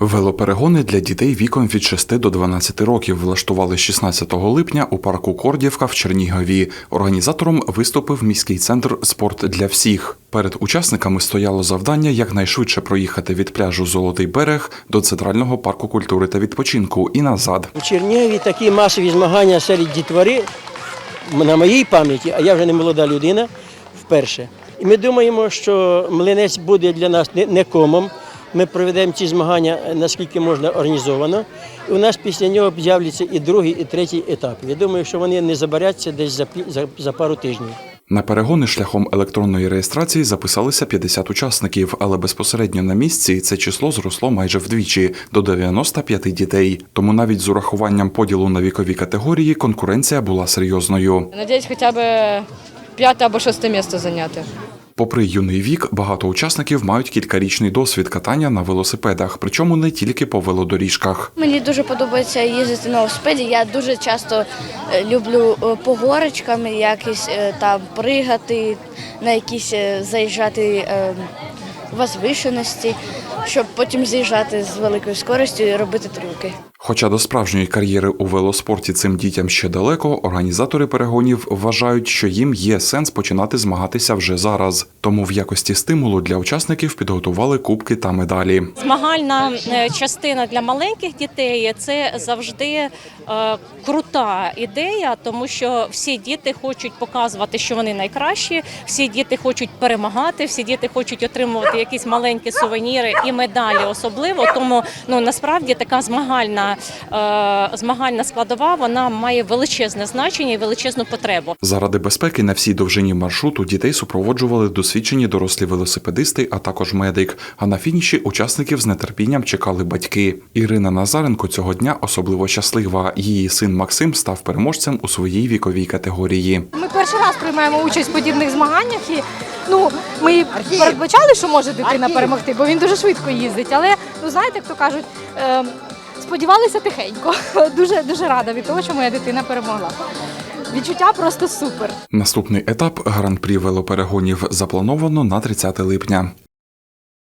Велоперегони для дітей віком від 6 до 12 років влаштували 16 липня у парку Кордівка в Чернігові. Організатором виступив міський центр Спорт для всіх. Перед учасниками стояло завдання якнайшвидше проїхати від пляжу Золотий берег до центрального парку культури та відпочинку і назад. У Чернігові такі масові змагання серед дітвори на моїй пам'яті, а я вже не молода людина, вперше. І ми думаємо, що млинець буде для нас не, комом. Ми проведемо ці змагання е, наскільки можна організовано. І у нас після нього з'являться і другий, і третій етап. Я думаю, що вони не забаряться десь за, за, за пару тижнів. На перегони шляхом електронної реєстрації записалися 50 учасників, але безпосередньо на місці це число зросло майже вдвічі до 95 дітей. Тому навіть з урахуванням поділу на вікові категорії конкуренція була серйозною. Надіюсь, хоча б п'яте або шосте місце зайняти. Попри юний вік, багато учасників мають кількарічний досвід катання на велосипедах, причому не тільки по велодоріжках. Мені дуже подобається їздити на велосипеді. Я дуже часто е, люблю е, по горочкам якось е, там пригати, на якісь заїжджати возвишеності, щоб потім з'їжджати з великою скоростю і робити трюки. Хоча до справжньої кар'єри у велоспорті цим дітям ще далеко, організатори перегонів вважають, що їм є сенс починати змагатися вже зараз. Тому в якості стимулу для учасників підготували кубки та медалі. Змагальна е, частина для маленьких дітей це завжди е, крута ідея, тому що всі діти хочуть показувати, що вони найкращі, всі діти хочуть перемагати, всі діти хочуть отримувати якісь маленькі сувеніри і медалі особливо. Тому ну насправді така змагальна е, змагальна складова вона має величезне значення і величезну потребу. Заради безпеки на всій довжині маршруту дітей супроводжували досвідчені дорослі велосипедисти, а також медик. А на фініші учасників з нетерпінням чекали батьки. Ірина Назаренко цього дня особливо щаслива. Її син Максим став переможцем у своїй віковій категорії. Ми перший раз приймаємо участь в подібних змаганнях і ну ми передбачали, що може дитина перемогти, бо він дуже швидко їздить. Але ну знаєте, як то кажуть, е, сподівалися тихенько. Дуже дуже рада від того, що моя дитина перемогла. Відчуття просто супер. Наступний етап гран-прі велоперегонів заплановано на 30 липня.